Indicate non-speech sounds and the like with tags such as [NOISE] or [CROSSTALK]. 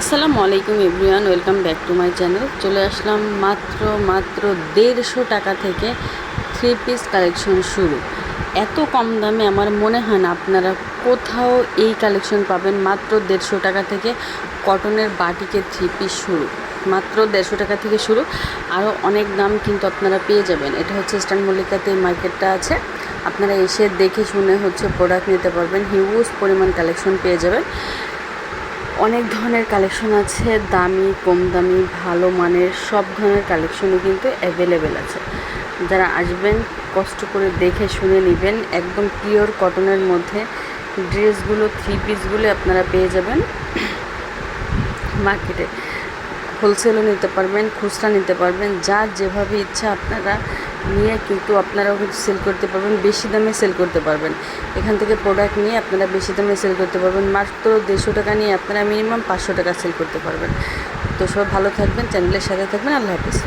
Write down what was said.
আসসালামু আলাইকুম everyone, welcome back to my channel. চলে আসলাম মাত্র মাত্র দেড়শো টাকা থেকে থ্রি পিস কালেকশন শুরু। এত কম দামে আমার মনে হয় না আপনারা কোথাও এই কালেকশন পাবেন, মাত্র দেড়শো টাকা থেকে কটনের বাটিকে থ্রি পিস শুরু। মাত্র দেড়শো টাকা থেকে শুরু। আরও অনেক দাম কিন্তু আপনারা পেয়ে যাবেন। এটা হচ্ছে ইস্টার্ন মল্লিকাতে এই মার্কেটটা আছে। আপনারা এসে দেখে শুনে হচ্ছে প্রোডাক্ট নিতে পারবেন। হিউজ পরিমাণ কালেকশন পেয়ে যাবেন। অনেক ধরনের কালেকশন আছে, দামি কম দামি ভালো মানের, সব ধরনের কালেকশনই কিন্তু অ্যাভেলেবেল আছে। যারা আসবেন, কষ্ট করে দেখে শুনে নেবেন, একদম পিওর কটনের মধ্যে ড্রেসগুলো থ্রি পিসগুলো আপনারা পেয়ে যাবেন। [COUGHS] মার্কেটে হোলসেলও নিতে পারবেন, খুচরা নিতে পারবেন যার যেভাবে ইচ্ছা আপনারা নিয়ে কিন্তু আপনারাও কিন্তু সেল করতে পারবেন, বেশি দামে সেল করতে পারবেন। এখান থেকে প্রোডাক্ট নিয়ে আপনারা বেশি দামে সেল করতে পারবেন, মাত্র দেড়শো টাকা নিয়ে আপনারা মিনিমাম পাঁচশো টাকা সেল করতে পারবেন। তো সব ভালো থাকবেন চ্যানেলের সাথে থাকবেন, আল্লাহ হাফিজ।